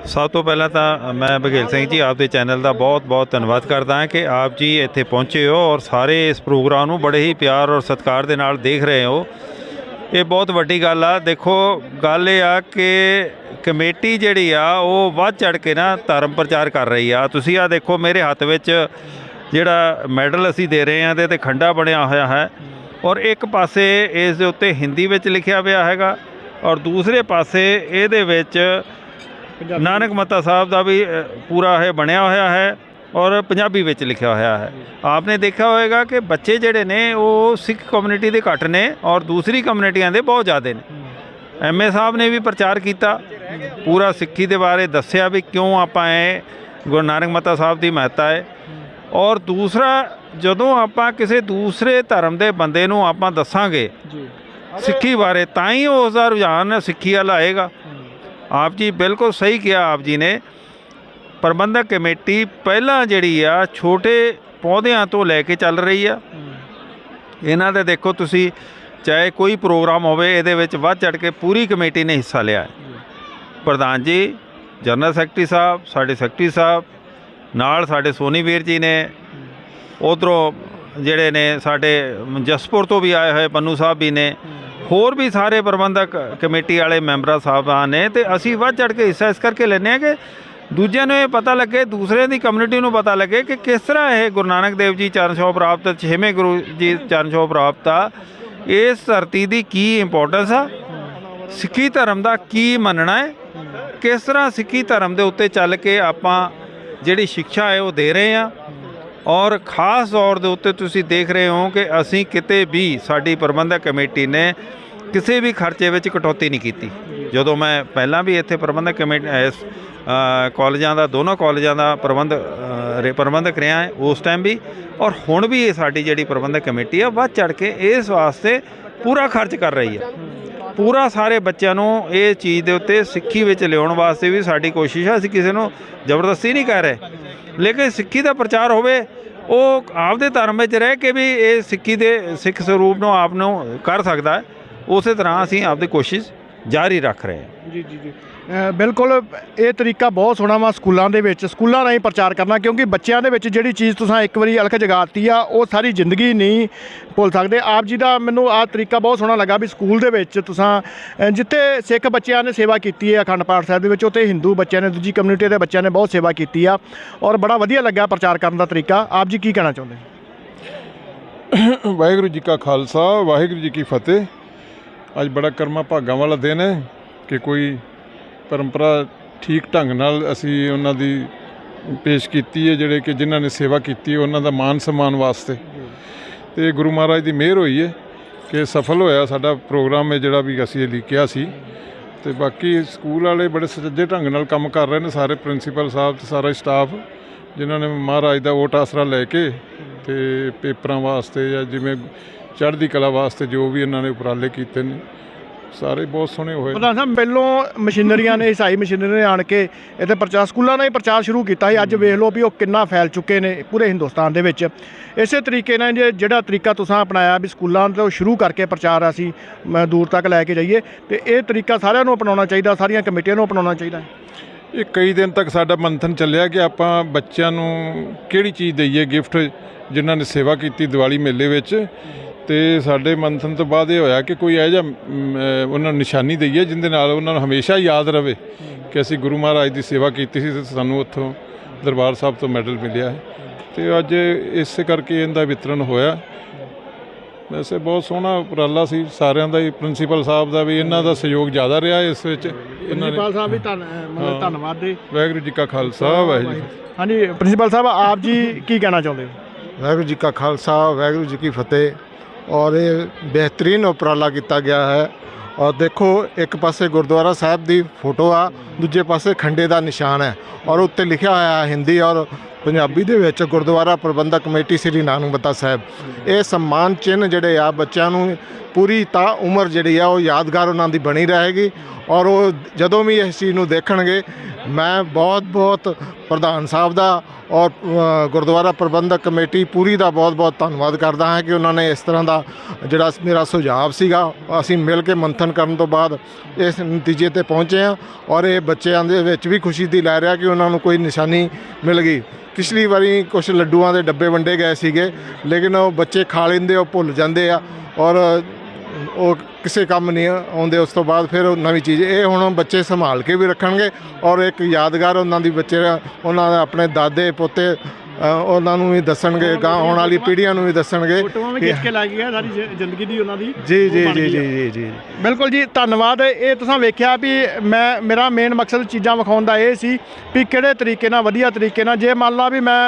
ਸਭ ਤੋਂ ਪਹਿਲਾਂ ਤਾਂ ਮੈਂ ਬਘੇਲ ਸਿੰਘ ਜੀ, ਆਪਦੇ ਚੈਨਲ ਦਾ ਬਹੁਤ-ਬਹੁਤ ਧੰਨਵਾਦ ਕਰਦਾ ਹਾਂ ਕਿ ਆਪ ਜੀ ਇੱਥੇ ਪਹੁੰਚੇ ਹੋ ਔਰ ਸਾਰੇ ਇਸ ਪ੍ਰੋਗਰਾਮ ਨੂੰ ਬੜੇ ਹੀ ਪਿਆਰ ਔਰ ਸਤਿਕਾਰ ਦੇ ਨਾਲ ਦੇਖ ਰਹੇ ਹੋ। ਇਹ ਬਹੁਤ ਵੱਡੀ ਗੱਲ ਆ। ਦੇਖੋ, ਗੱਲ ਇਹ ਆ ਕਿ ਕਮੇਟੀ ਜਿਹੜੀ ਆ, ਉਹ ਵੱਧ ਚੜ ਕੇ ਨਾ ਧਰਮ ਪ੍ਰਚਾਰ ਕਰ ਰਹੀ ਆ। ਤੁਸੀਂ ਆ ਦੇਖੋ, ਮੇਰੇ ਹੱਥ ਵਿੱਚ ਜਿਹੜਾ ਮੈਡਲ ਅਸੀਂ ਦੇ ਰਹੇ ਹਾਂ ਤੇ ਤੇ ਖੰਡਾ ਬਣਿਆ ਹੋਇਆ ਹੈ ਔਰ ਇੱਕ ਪਾਸੇ ਇਸ ਦੇ ਉੱਤੇ ਹਿੰਦੀ ਵਿੱਚ ਲਿਖਿਆ ਹੋਇਆ ਹੈਗਾ ਔਰ ਦੂਸਰੇ ਪਾਸੇ ਇਹਦੇ ਵਿੱਚ ਨਾਨਕ ਮੱਤਾ ਸਾਹਿਬ ਦਾ ਵੀ ਪੂਰਾ ਇਹ ਬਣਿਆ ਹੋਇਆ ਹੈ ਔਰ ਪੰਜਾਬੀ ਵਿੱਚ ਲਿਖਿਆ ਹੋਇਆ ਹੈ। ਆਪਨੇ ਦੇਖਿਆ ਹੋਵੇਗਾ ਕਿ ਬੱਚੇ ਜਿਹੜੇ ਨੇ ਉਹ ਸਿੱਖ ਕਮਿਊਨਿਟੀ ਦੇ ਘੱਟ ਨੇ ਔਰ ਦੂਸਰੀ ਕਮਿਊਨਿਟੀਆਂ ਦੇ ਬਹੁਤ ਜ਼ਿਆਦਾ ਨੇ। ਐਮਏ ਸਾਹਿਬ ਨੇ ਵੀ ਪ੍ਰਚਾਰ ਕੀਤਾ ਪੂਰਾ ਸਿੱਖੀ ਦੇ ਬਾਰੇ ਦੱਸਿਆ ਵੀ ਕਿਉਂ ਆਪਾਂ ਇਹ ਗੁਰੂ ਨਾਨਕ ਮੱਤਾ ਸਾਹਿਬ ਦੀ ਮਹੱਤਤਾ ਹੈ। ਔਰ ਦੂਸਰਾ ਜਦੋਂ ਆਪਾਂ ਕਿਸੇ ਦੂਸਰੇ ਧਰਮ ਦੇ ਬੰਦੇ ਨੂੰ ਆਪਾਂ ਦੱਸਾਂਗੇ ਜੀ। ਸਿੱਖੀ ਬਾਰੇ ਤਾਂ ਹੀ ਉਸ ਦਾ ਰੁਝਾਨ ਸਿੱਖੀ ਵੱਲ ਆਏਗਾ। ਆਪ ਜੀ ਬਿਲਕੁਲ ਸਹੀ ਕਿਹਾ ਆਪ ਜੀ ਨੇ। ਪ੍ਰਬੰਧਕ ਕਮੇਟੀ ਪਹਿਲਾਂ ਜਿਹੜੀ ਆ, ਛੋਟੇ ਪੌਦਿਆਂ ਤੋਂ ਲੈ ਕੇ ਚੱਲ ਰਹੀ ਆ। ਇਹਨਾਂ ਦੇ ਦੇਖੋ ਤੁਸੀਂ, ਚਾਹੇ ਕੋਈ ਪ੍ਰੋਗਰਾਮ ਹੋਵੇ, ਇਹਦੇ ਵਿੱਚ ਵੱਧ ਚੜ ਕੇ ਪੂਰੀ ਕਮੇਟੀ ਨੇ ਹਿੱਸਾ ਲਿਆ ਪ੍ਰਧਾਨ ਜੀ, ਜਨਰਲ ਸੈਕਟਰੀ ਸਾਹਿਬ, ਸਾਡੇ ਸੈਕਟਰੀ ਸਾਹਿਬ, ਨਾਲ ਸਾਡੇ ਸੋਨੀ ਵੀਰ ਜੀ ਨੇ, ਉਧਰੋਂ ਜਿਹੜੇ ਨੇ ਸਾਡੇ ਜਸਪੁਰ ਤੋਂ ਵੀ ਆਏ ਹੋਏ ਪੰਨੂ ਸਾਹਿਬ ਵੀ ਨੇ ਹੋਰ ਵੀ ਸਾਰੇ ਪ੍ਰਬੰਧਕ ਕਮੇਟੀ ਵਾਲੇ ਮੈਂਬਰਾਂ ਸਾਹਿਬਾਨ ਨੇ ਤੇ ਅਸੀਂ ਵੱਧ ਚੜ ਕੇ ਹਿੱਸਾ ਇਸ ਕਰਕੇ ਲੈਂਦੇ ਹਾਂ ਕਿ ਦੂਜਿਆਂ ਨੂੰ ਇਹ ਪਤਾ ਲੱਗੇ ਦੂਸਰੇ ਦੀ ਕਮਿਊਨਿਟੀ ਨੂੰ ਪਤਾ ਲੱਗੇ ਕਿ ਕਿਸ ਤਰ੍ਹਾਂ ਇਹ ਗੁਰੂ ਨਾਨਕ ਦੇਵ ਜੀ ਚਰਨ ਛੋਹ ਪ੍ਰਾਪਤ, ਛੇਵੇਂ ਗੁਰੂ ਜੀ ਚਰਨ ਛੋਹ ਪ੍ਰਾਪਤ ਆ। ਇਸ ਧਰਤੀ ਦੀ ਕੀ ਇੰਪੋਰਟੈਂਸ ਆ? ਸਿੱਖੀ ਧਰਮ ਦਾ ਕੀ ਮੰਨਣਾ ਹੈ? ਕਿਸ ਤਰ੍ਹਾਂ ਸਿੱਖੀ ਧਰਮ ਦੇ ਉੱਤੇ ਚੱਲ ਕੇ ਆਪਾਂ ਜਿਹੜੀ ਸਿੱਖਿਆ ਹੈ ਉਹ ਦੇ ਰਹੇ ਆ ਔਰ ਖਾਸ ਤੌਰ ਦੇ ਉੱਤੇ ਤੁਸੀਂ ਦੇਖ ਰਹੇ ਹੋ ਕਿ ਅਸੀਂ ਕਿਤੇ ਵੀ ਸਾਡੀ ਪ੍ਰਬੰਧਕ ਕਮੇਟੀ ਨੇ ਕਿਸੇ ਵੀ ਖਰਚੇ ਵਿੱਚ ਕਟੌਤੀ ਨਹੀਂ ਕੀਤੀ। ਜਦੋਂ ਮੈਂ ਪਹਿਲਾਂ ਵੀ ਇੱਥੇ ਪ੍ਰਬੰਧਕ ਕਮੇਟੀ ਇਸ ਅ, ਕਾਲਜਾਂ ਦਾ ਦੋਨੋਂ ਕਾਲਜਾਂ ਦਾ ਪ੍ਰਬੰਧ ਰੇ- ਪ੍ਰਬੰਧਕ ਰਿਹਾ ਹੈ ਉਸ ਟਾਈਮ ਵੀ। ਔਰ ਹੁਣ ਵੀ ਇਹ ਸਾਡੀ ਜਿਹੜੀ ਪ੍ਰਬੰਧਕ ਕਮੇਟੀ ਆ ਵੱਧ ਚੜ ਕੇ ਇਸ ਵਾਸਤੇ ਪੂਰਾ ਖਰਚ ਕਰ ਰਹੀ ਹੈ ਪੂਰਾ ਸਾਰੇ ਬੱਚਿਆਂ ਨੂੰ ਇਹ ਚੀਜ਼ ਦੇ ਉੱਤੇ ਸਿੱਖੀ ਵਿੱਚ ਲਿਆਉਣ ਵਾਸਤੇ ਵੀ ਸਾਡੀ ਕੋਸ਼ਿਸ਼ ਹੈ ਅਸੀਂ ਕਿਸੇ ਨੂੰ ਜ਼ਬਰਦਸਤੀ ਨਹੀਂ ਕਰ ਰਹੇ। ਲੇਕਿਨ ਸਿੱਖੀ ਦਾ ਪ੍ਰਚਾਰ ਹੋਵੇ, ਉਹ ਆਪਦੇ ਧਰਮ ਵਿੱਚ ਰਹਿ ਕੇ ਵੀ ਇਹ ਸਿੱਖੀ ਦੇ ਸਿੱਖ ਸਰੂਪ ਨੂੰ ਆਪ ਨੂੰ ਕਰ ਸਕਦਾ ਹੈ। ਉਸੇ ਤਰ੍ਹਾਂ ਅਸੀਂ ਆਪਦੀ ਕੋਸ਼ਿਸ਼ ਜਾਰੀ ਰੱਖ ਰਹੇ ਹਾਂ। ਜੀ ਜੀ ਜੀ। ਬਿਲਕੁਲ ਇਹ ਤਰੀਕਾ ਬਹੁਤ ਸੋਹਣਾ ਵਾ ਸਕੂਲਾਂ ਦੇ ਵਿੱਚ, ਸਕੂਲਾਂ ਰਾਹੀਂ ਪ੍ਰਚਾਰ ਕਰਨਾ, ਕਿਉਂਕਿ ਬੱਚਿਆਂ ਦੇ ਵਿੱਚ ਜਿਹੜੀ ਚੀਜ਼ ਤੁਸੀਂ ਇੱਕ ਵਾਰੀ ਅਲਖ ਜਗਾਤੀ ਆ, ਉਹ ਸਾਰੀ ਜ਼ਿੰਦਗੀ ਨਹੀਂ ਭੁੱਲ ਸਕਦੇ। ਆਪ ਜੀ ਦਾ ਮੈਨੂੰ ਆਹ ਤਰੀਕਾ ਬਹੁਤ ਸੋਹਣਾ ਲੱਗਾ ਵੀ ਸਕੂਲ ਦੇ ਵਿੱਚ ਤੁਸੀਂ ਜਿੱਥੇ ਸਿੱਖ ਬੱਚਿਆਂ ਨੇ ਸੇਵਾ ਕੀਤੀ ਹੈ ਅਖੰਡ ਪਾਠ ਸਾਹਿਬ ਦੇ ਵਿੱਚ, ਉੱਥੇ ਹਿੰਦੂ ਬੱਚਿਆਂ ਨੇ, ਦੂਜੀ ਕਮਿਊਨਿਟੀ ਦੇ ਬੱਚਿਆਂ ਨੇ ਬਹੁਤ ਸੇਵਾ ਕੀਤੀ ਆ, ਔਰ ਬੜਾ ਵਧੀਆ ਲੱਗਾ ਪ੍ਰਚਾਰ ਕਰਨ ਦਾ ਤਰੀਕਾ। ਆਪ ਜੀ ਕੀ ਕਹਿਣਾ ਚਾਹੁੰਦੇ? [COUGHS] ਵਾਹਿਗੁਰੂ ਜੀ ਕਾ ਖਾਲਸਾ, ਵਾਹਿਗੁਰੂ ਜੀ ਕੀ ਫਤਿਹ। ਅੱਜ ਬੜਾ ਕਰਮਾ ਭਾਗਾਂ ਵਾਲਾ ਦਿਨ ਹੈ ਕਿ ਕੋਈ ਪਰੰਪਰਾ ਠੀਕ ਢੰਗ ਨਾਲ ਅਸੀਂ ਉਹਨਾਂ ਦੀ ਪੇਸ਼ ਕੀਤੀ ਹੈ, ਜਿਹੜੇ ਕਿ ਜਿਨ੍ਹਾਂ ਨੇ ਸੇਵਾ ਕੀਤੀ ਉਹਨਾਂ ਦਾ ਮਾਨ ਸਨਮਾਨ ਵਾਸਤੇ। ਤੇ ਗੁਰੂ ਮਹਾਰਾਜ ਦੀ ਮਿਹਰ ਹੋਈ ਹੈ ਕਿ ਸਫਲ ਹੋਇਆ ਸਾਡਾ ਪ੍ਰੋਗਰਾਮ ਹੈ ਜਿਹੜਾ ਵੀ ਅਸੀਂ ਲਿਖਿਆ ਸੀ। ਤੇ ਬਾਕੀ ਸਕੂਲ ਵਾਲੇ ਬੜੇ ਸੁਚੱਜੇ ਢੰਗ ਨਾਲ ਕੰਮ ਕਰ ਰਹੇ ਨੇ, ਸਾਰੇ ਪ੍ਰਿੰਸੀਪਲ ਸਾਹਿਬ ਤੇ ਸਾਰਾ ਸਟਾਫ, ਜਿਨ੍ਹਾਂ ਨੇ ਮਹਾਰਾਜ ਦਾ ਵੋਟ ਆਸਰਾ ਲੈ ਕੇ ਤੇ ਪੇਪਰਾਂ ਵਾਸਤੇ ਜਾਂ ਜਿਵੇਂ ਚੜ੍ਹਦੀ ਕਲਾ ਵਾਸਤੇ ਜੋ ਵੀ ਇਹਨਾਂ ਨੇ ਉਪਰਾਲੇ ਕੀਤੇ ਨੇ। ਸਾਰੇ ਬਹੁਤ ਸੋਹਣੇ ਹੋਏ। ਪ੍ਰਧਾਨ ਸਾਹਿਬ ਪਹਿਲੋਂ ਮਸ਼ੀਨਰੀਆਂ ਨੇ ਈਸਾਈ ਮਸ਼ੀਨਰੀ ਨੇ ਆਣ ਕੇ ਇੱਥੇ ਪ੍ਰਚਾਰ ਸਕੂਲਾਂ ਹੀ ਪ੍ਰਚਾਰ ਸ਼ੁਰੂ ਕੀਤਾ ਸੀ। ਅੱਜ ਵੇਖ ਲਓ ਵੀ ਉਹ ਕਿੰਨਾ ਫੈਲ ਚੁੱਕੇ ਨੇ ਪੂਰੇ ਹਿੰਦੁਸਤਾਨ ਦੇ ਵਿੱਚ। ਇਸੇ ਤਰੀਕੇ ਨਾਲ ਜੇ ਜਿਹੜਾ ਤਰੀਕਾ ਤੁਸੀਂ ਅਪਣਾਇਆ ਵੀ ਸਕੂਲਾਂ ਤੋਂ ਸ਼ੁਰੂ ਕਰਕੇ ਪ੍ਰਚਾਰ ਅਸੀਂ ਮ, ਦੂਰ ਤੱਕ ਲੈ ਕੇ ਜਾਈਏ ਤੇ ਇਹ ਤਰੀਕਾ ਸਾਰਿਆਂ ਨੂੰ ਅਪਣਾਉਣਾ ਚਾਹੀਦਾ ਸਾਰੀਆਂ ਕਮੇਟੀਆਂ ਨੂੰ ਅਪਣਾਉਣਾ ਚਾਹੀਦਾ। ਇਹ ਕਈ ਦਿਨ ਤੱਕ ਸਾਡਾ ਮੰਥਨ ਚੱਲਿਆ ਕਿ ਆਪਾਂ ਬੱਚਿਆਂ ਨੂੰ ਕਿਹੜੀ ਚੀਜ਼ ਦਈਏ ਗਿਫਟ ਜਿਨ੍ਹਾਂ ਨੇ ਸੇਵਾ ਕੀਤੀ ਦੀਵਾਲੀ ਮੇਲੇ ਵਿੱਚ। ਤੇ ਸਾਡੇ ਮੰਥਨ ਤੋਂ ਬਾਅਦ ਇਹ ਹੋਇਆ ਕਿ ਕੋਈ ਇਹੋ ਜਿਹਾ ਉਹਨਾਂ ਨੂੰ ਨਿਸ਼ਾਨੀ ਦਈਏ ਜਿੰਦੇ ਨਾਲ ਉਹਨਾਂ ਨੂੰ ਹਮੇਸ਼ਾ ਯਾਦ ਰਵੇ ਕਿ ਅਸੀਂ ਗੁਰੂ ਮਹਾਰਾਜ ਦੀ ਸੇਵਾ ਕੀਤੀ ਸੀ ਤੇ ਸਾਨੂੰ ਉੱਥੋਂ ਦਰਬਾਰ ਸਾਹਿਬ ਤੋਂ ਮੈਡਲ ਮਿਲਿਆ ਹੈ। ਤੇ ਅੱਜ ਇਸੇ ਕਰਕੇ ਇਹਦਾ ਵਿਤਰਨ ਹੋਇਆ। ਵੈਸੇ ਬਹੁਤ ਸੋਹਣਾ ਉਪਰਾਲਾ ਸੀ। ਸਾਰਿਆਂ ਦਾ ਹੀ ਪ੍ਰਿੰਸੀਪਲ ਸਾਹਿਬ ਦਾ ਵੀ ਇਹਨਾਂ ਦਾ ਸਹਿਯੋਗ ਜ਼ਿਆਦਾ ਰਿਹਾ ਇਸ ਵਿੱਚ। ਪ੍ਰਿੰਸੀਪਲ ਸਾਹਿਬ ਵੀ ਧੰਨਵਾਦ ਦੇ। ਵਾਹਿਗੁਰੂ ਜੀ ਕਾ ਖਾਲਸਾ ਵਾਹਿਗੁਰੂ ਜੀ। ਹਾਂਜੀ ਪ੍ਰਿੰਸੀਪਲ ਸਾਹਿਬ ਆਪ ਜੀ ਕੀ ਕਹਿਣਾ ਚਾਹੁੰਦੇ ਹੋ? ਵਾਹਿਗੁਰੂ ਜੀ ਕਾ ਖਾਲਸਾ ਵਾਹਿਗੁਰੂ ਜੀ ਕੀ ਫਤਿਹ। ਔਰ ਇਹ ਬਿਹਤਰੀਨ ਉਪਰਾਲਾ ਕੀਤਾ ਗਿਆ ਹੈ। ਔਰ ਦੇਖੋ, ਇੱਕ ਪਾਸੇ ਗੁਰਦੁਆਰਾ ਸਾਹਿਬ ਦੀ ਫੋਟੋ ਆ, ਦੂਜੇ ਪਾਸੇ ਖੰਡੇ ਦਾ ਨਿਸ਼ਾਨ ਹੈ। ਔਰ ਉੱਤੇ ਲਿਖਿਆ ਹੋਇਆ ਹੈ ਹਿੰਦੀ ਔਰ ਪੰਜਾਬੀ ਦੇ ਵਿੱਚ ਗੁਰਦੁਆਰਾ ਪ੍ਰਬੰਧਕ ਕਮੇਟੀ ਸ੍ਰੀ ਨਾਨਕਮਤਾ ਸਾਹਿਬ। ਇਹ ਸਨਮਾਨ ਚਿੰਨ੍ਹ ਜਿਹੜੇ ਆ ਬੱਚਿਆਂ ਨੂੰ ਪੂਰੀ ਤਾਂ ਉਮਰ ਜਿਹੜੀ ਆ ਉਹ ਯਾਦਗਾਰ ਉਹਨਾਂ ਦੀ ਬਣੀ ਰਹੇਗੀ। ਔਰ ਉਹ ਜਦੋਂ ਵੀ ਇਸ ਚੀਜ਼ ਨੂੰ ਦੇਖਣਗੇ, ਮੈਂ ਬਹੁਤ ਬਹੁਤ ਪ੍ਰਧਾਨ ਸਾਹਿਬ ਦਾ ਔਰ ਗੁਰਦੁਆਰਾ ਪ੍ਰਬੰਧਕ ਕਮੇਟੀ ਪੂਰੀ ਦਾ ਬਹੁਤ ਬਹੁਤ ਧੰਨਵਾਦ ਕਰਦਾ ਹਾਂ ਕਿ ਉਹਨਾਂ ਨੇ ਇਸ ਤਰ੍ਹਾਂ ਦਾ ਜਿਹੜਾ ਮੇਰਾ ਸੁਝਾਅ ਸੀਗਾ, ਅਸੀਂ ਮਿਲ ਕੇ ਮੰਥਨ ਕਰਨ ਤੋਂ ਬਾਅਦ ਇਸ ਨਤੀਜੇ ਤੇ ਪਹੁੰਚੇ ਹਾਂ ਔਰ ਇਹ ਬੱਚਿਆਂ ਦੇ ਵਿੱਚ ਵੀ ਖੁਸ਼ੀ ਦੀ ਲੈ ਰਿਹਾ ਕਿ ਉਹਨਾਂ ਨੂੰ ਕੋਈ ਨਿਸ਼ਾਨੀ ਮਿਲ ਗਈ। ਪਿਛਲੀ ਵਾਰੀ ਕੁਝ ਲੱਡੂਆਂ ਦੇ ਡੱਬੇ ਵੰਡੇ ਗਏ ਸੀਗੇ, ਲੇਕਿਨ ਉਹ ਬੱਚੇ ਖਾ ਲੈਂਦੇ, ਉਹ ਭੁੱਲ ਜਾਂਦੇ ਆ ਔਰ ਉਹ ਕਿਸੇ ਕੰਮ ਨਹੀਂ ਆਉਂਦੇ, ਉਸ ਤੋਂ ਬਾਅਦ ਫਿਰ ਉਹ ਨਵੀਂ ਚੀਜ਼, ਇਹ ਹੁਣ ਬੱਚੇ ਸੰਭਾਲ ਕੇ ਵੀ ਰੱਖਣਗੇ ਔਰ ਇੱਕ ਯਾਦਗਾਰ ਉਹਨਾਂ ਦੀ ਬੱਚੇ, ਉਹਨਾਂ ਦੇ ਆਪਣੇ ਦਾਦੇ, ਪੋਤੇ ਉਹਨਾਂ ਨੂੰ ਵੀ ਦੱਸਣਗੇ ਗਾਂ ਆਉਣ ਵਾਲੀ ਪੀੜ੍ਹੀਆਂ ਨੂੰ ਵੀ ਦੱਸਣਗੇ ਫੋਟੋਆਂ ਵੀ ਕਿ- ਖਿੱਚ ਕੇ ਲੈ ਗਏ ਸਾਰੀ ਜ਼- ਜ਼ਿੰਦਗੀ ਦੀ ਉਹਨਾਂ ਦੀ। ਜੀ ਜੀ ਜੀ ਜੀ। ਜੀ ਜੀ। ਬਿਲਕੁਲ ਜੀ ਧੰਨਵਾਦ। ਇਹ ਤੁਸੀਂ ਵੇਖਿਆ ਵੀ ਮੈਂ ਮੇਰਾ ਮੇਨ ਮਕਸਦ ਚੀਜ਼ਾਂ ਵਿਖਾਉਣ ਦਾ ਇਹ ਸੀ ਵੀ ਕਿਹੜੇ ਤਰੀਕੇ ਨਾਲ ਵਧੀਆ ਤਰੀਕੇ ਨਾਲ ਜੇ ਮੰਨ ਲਾ ਵੀ ਮੈਂ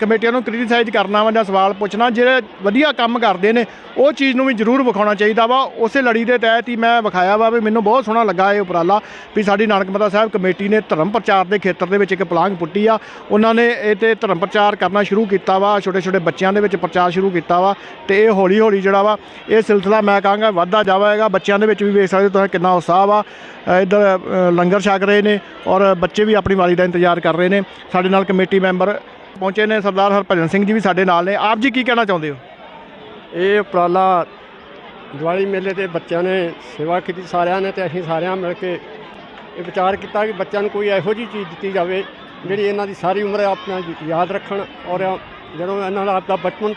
ਕਮੇਟੀਆਂ ਨੂੰ ਕ੍ਰਿਟੀਸਾਈਜ਼ ਕਰਨਾ ਵਾ ਜਾਂ ਸਵਾਲ ਪੁੱਛਣਾ ਜਿਹੜੇ ਵਧੀਆ ਕੰਮ ਕਰਦੇ ਨੇ ਉਹ ਚੀਜ਼ ਨੂੰ ਵੀ ਜ਼ਰੂਰ ਵਿਖਾਉਣਾ ਚਾਹੀਦਾ ਵਾ। ਉਸੇ ਲੜੀ ਦੇ ਤਹਿਤ ਹੀ ਮੈਂ ਵਿਖਾਇਆ ਵਾ ਵੀ ਮੈਨੂੰ ਬਹੁਤ ਸੋਹਣਾ ਲੱਗਾ ਇਹ ਉਪਰਾਲਾ ਵੀ ਸਾਡੀ ਨਾਨਕ ਮਾਤਾ ਸਾਹਿਬ ਕਮੇਟੀ ਨੇ ਧਰਮ ਪ੍ਰਚਾਰ ਦੇ ਖੇਤਰ ਦੇ ਵਿੱਚ ਇੱਕ ਪਲਾਂਘ ਪੁੱਟੀ ਆ। ਉਹਨਾਂ ਨੇ ਇਹ ਤੇ ਧਰਮ ਪ੍ਰਚਾਰ ਕਰਨਾ ਸ਼ੁਰੂ ਕੀਤਾ ਵਾ ਛੋਟੇ ਛੋਟੇ ਬੱਚਿਆਂ ਦੇ ਵਿੱਚ ਪ੍ਰਚਾਰ ਸ਼ੁਰੂ ਕੀਤਾ ਵਾ ਤੇ ਇਹ ਹੌਲੀ ਹੌਲੀ ਜਿਹੜਾ ਵਾ, ਇਹ ਸਿਲਸਿਲਾ ਮੈਂ ਕਹਾਂਗਾ ਵੱਧਦਾ ਜਾਵੇਗਾ। ਬੱਚਿਆਂ ਦੇ ਵਿੱਚ ਵੀ ਵੇਖ ਸਕਦੇ ਹੋ ਤੁਸੀਂ ਕਿੰਨਾ ਉਤਸ਼ਾਹ ਵਾ। ਇੱਧਰ ਲੰਗਰ ਛਕ ਰਹੇ ਨੇ ਔਰ ਬੱਚੇ ਵੀ ਆਪਣੀ ਵਾਰੀ ਦਾ ਇੰਤਜ਼ਾਰ ਕਰ ਰਹੇ ਨੇ। ਸਾਡੇ ਨਾਲ ਕਮੇਟੀ ਮੈਂਬਰ ਪਹੁੰਚੇ ਨੇ, ਸਰਦਾਰ ਹਰਭਜਨ ਸਿੰਘ ਜੀ ਵੀ ਸਾਡੇ ਨਾਲ ਨੇ। ਆਪ ਜੀ ਕੀ ਕਹਿਣਾ ਚਾਹੁੰਦੇ ਹੋ? ਇਹ ਉਪਰਾਲਾ ਦਿਵਾਲੀ ਮੇਲੇ ਤੇ ਬੱਚਿਆਂ ਨੇ ਸੇਵਾ ਕੀਤੀ, ਸਾਰਿਆਂ ਨੇ ਤੇ ਅਸੀਂ ਸਾਰਿਆਂ ਮਿਲ ਕੇ ਇਹ ਵਿਚਾਰ ਕੀਤਾ ਕਿ ਬੱਚਿਆਂ ਨੂੰ ਕੋਈ ਇਹੋ ਜਿਹੀ ਚੀਜ਼ ਦਿੱਤੀ ਜਾਵੇ ਜਿਹੜੀ ਇਹਨਾਂ ਦੀ ਸਾਰੀ ਉਮਰ ਆਪਣਾ ਯਾਦ ਰੱਖਣ ਔਰ ਜਦੋਂ ਇਹਨਾਂ ਦਾ ਆਪਦਾ ਬਚਪਨ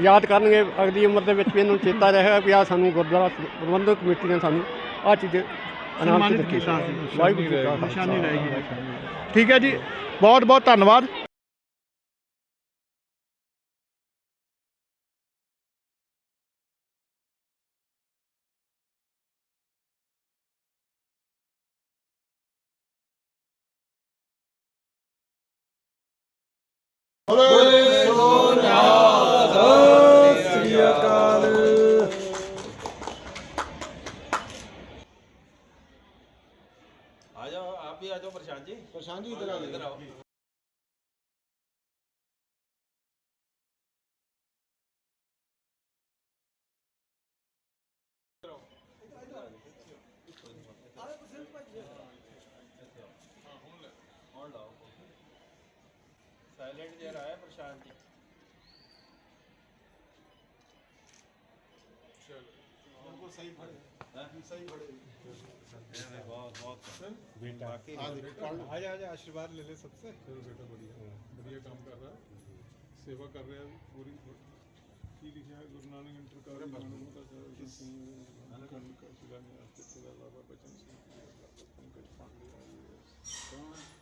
ਯਾਦ ਕਰਨਗੇ ਅਗਲੀ ਉਮਰ ਦੇ ਵਿੱਚ ਵੀ ਇਹਨਾਂ ਨੂੰ ਚੇਤਾ ਰਹੇਗਾ ਕਿ ਆ ਸਾਨੂੰ ਗੁਰਦੁਆਰਾ ਪ੍ਰਬੰਧਕ ਕਮੇਟੀ ਨੇ ਸਾਨੂੰ ਆ ਚੀਜ਼ ਇਨਾਮ ਦਿੱਤੀ ਕੀਤਾ ਸੀ। ਵਾਹਿਗੁਰੂ। ਨਿਸ਼ਾਨੀ ਰਹੇਗੀ ਠੀਕ ਹੈ ਜੀ ਬਹੁਤ ਬਹੁਤ ਧੰਨਵਾਦ ਸਾਇਲੈਂਟ ਜਿਹਾ ਆਇਆ ਪ੍ਰਸ਼ਾਂਤ ਜੀ ਵਧੀਆ ਕੰਮ ਕਰ ਰਿਹਾ ਸੇਵਾ ਕਰ ਰਿਹਾ ਪੂਰੀ ਕੀ ਲਿਖਿਆ ਹੈ ਗੁਰੂ ਨਾਨਕ ਇੰਟਰਕਾਲ ਮਾਨਵਤਾ ਸਾਹਿਬ ਸਿੰਘ ਕੰਨ ਕਾ ਸ਼ਿਲਾਨਿਆਸ ਤੇ ਤੇਰਾ ਬਾਬਾ ਬਚਨ ਸਿੰਘ ਜੀ ਦਾ ਪੰਕਜ ਪਾਂਡੇ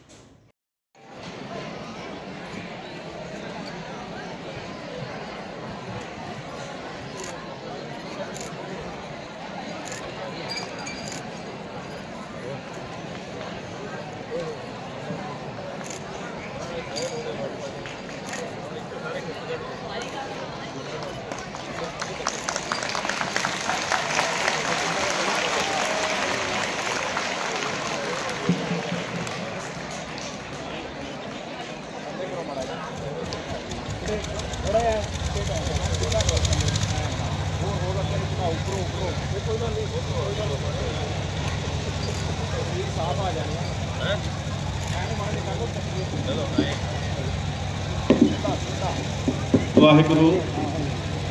वाहिगुरु।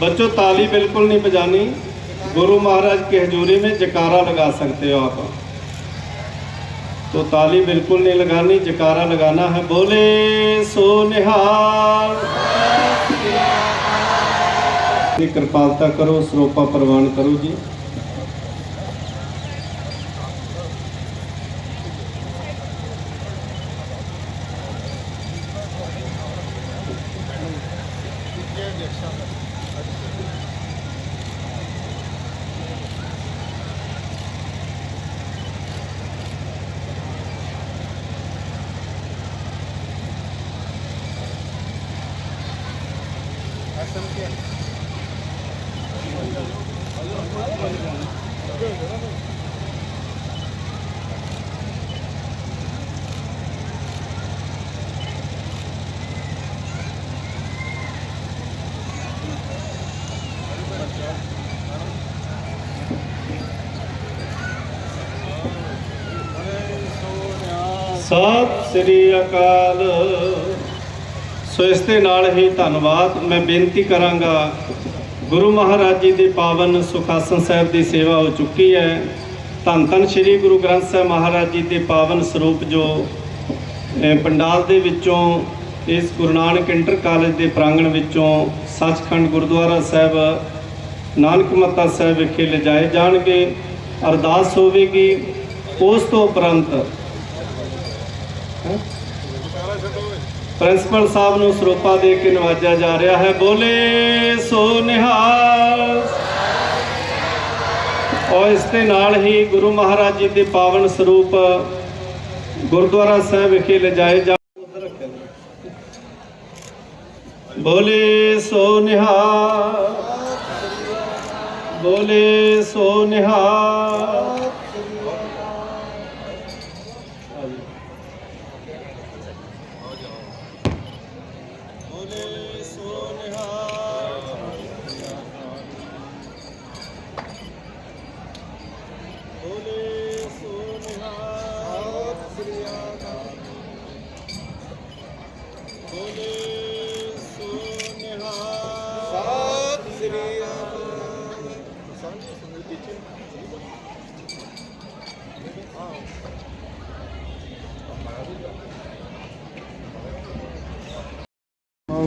बच्चों, ताली बिल्कुल नहीं बजानी। गुरु महाराज की हजूरी में जकारा लगा सकते हो आप। तो ताली बिल्कुल नहीं लगानी, जकारा लगाना है। बोले, सो निहाल। कृपालता करो सरोपा प्रवान करो जी। ਸਤਿ ਸ੍ਰੀ ਅਕਾਲ। ਸੋ ਇਸ ਦੇ ਨਾਲ ਹੀ ਧੰਨਵਾਦ। ਮੈਂ ਬੇਨਤੀ ਕਰਾਂਗਾ, ਗੁਰੂ ਮਹਾਰਾਜ ਜੀ ਦੇ ਪਾਵਨ ਸੁਖਾਸਨ ਸਾਹਿਬ ਦੀ ਸੇਵਾ ਹੋ ਚੁੱਕੀ ਹੈ। ਧੰਨ ਧੰਨ ਸ੍ਰੀ ਗੁਰੂ ਗ੍ਰੰਥ ਸਾਹਿਬ ਮਹਾਰਾਜ ਜੀ ਦੇ ਪਾਵਨ ਸਰੂਪ ਜੋ ਪੰਡਾਲ ਦੇ ਵਿੱਚੋਂ, ਇਸ ਗੁਰੂ ਨਾਨਕ ਇੰਟਰ ਕਾਲਜ ਦੇ ਪ੍ਰਾਂਗਣ ਵਿੱਚੋਂ ਸੱਚਖੰਡ ਗੁਰਦੁਆਰਾ ਸਾਹਿਬ, ਨਾਨਕ ਮੱਤਾ ਸਾਹਿਬ ਵਿਖੇ ਲਿਜਾਏ ਜਾਣਗੇ, ਅਰਦਾਸ ਹੋਵੇਗੀ। ਉਸ ਤੋਂ ਉਪਰੰਤ ਪ੍ਰਿੰਸੀਪਲ ਸਾਹਿਬ ਨੂੰ ਸਰੂਪਾ ਦੇ ਕੇ ਨਵਾਜਿਆ ਜਾ ਰਿਹਾ ਹੈ। ਬੋਲੇ ਸੋ ਨਿਹਾਲ। ਔਰ ਇਸ ਦੇ ਨਾਲ ਹੀ ਗੁਰੂ ਮਹਾਰਾਜ ਜੀ ਦੇ ਪਾਵਨ ਸਰੂਪ ਗੁਰਦੁਆਰਾ ਸਾਹਿਬ ਵਿਖੇ ਲਿਜਾਏ ਜਾ ਬੋਲੇ ਸੋ ਨਿਹਾਲ। ਬੋਲੇ ਸੋ ਨਿਹਾਲ।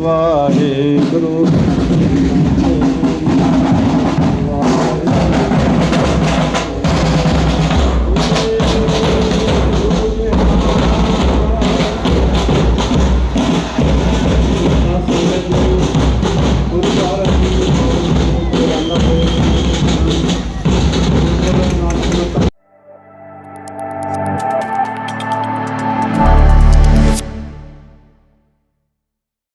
ਵਾਹਿਗੁਰੂ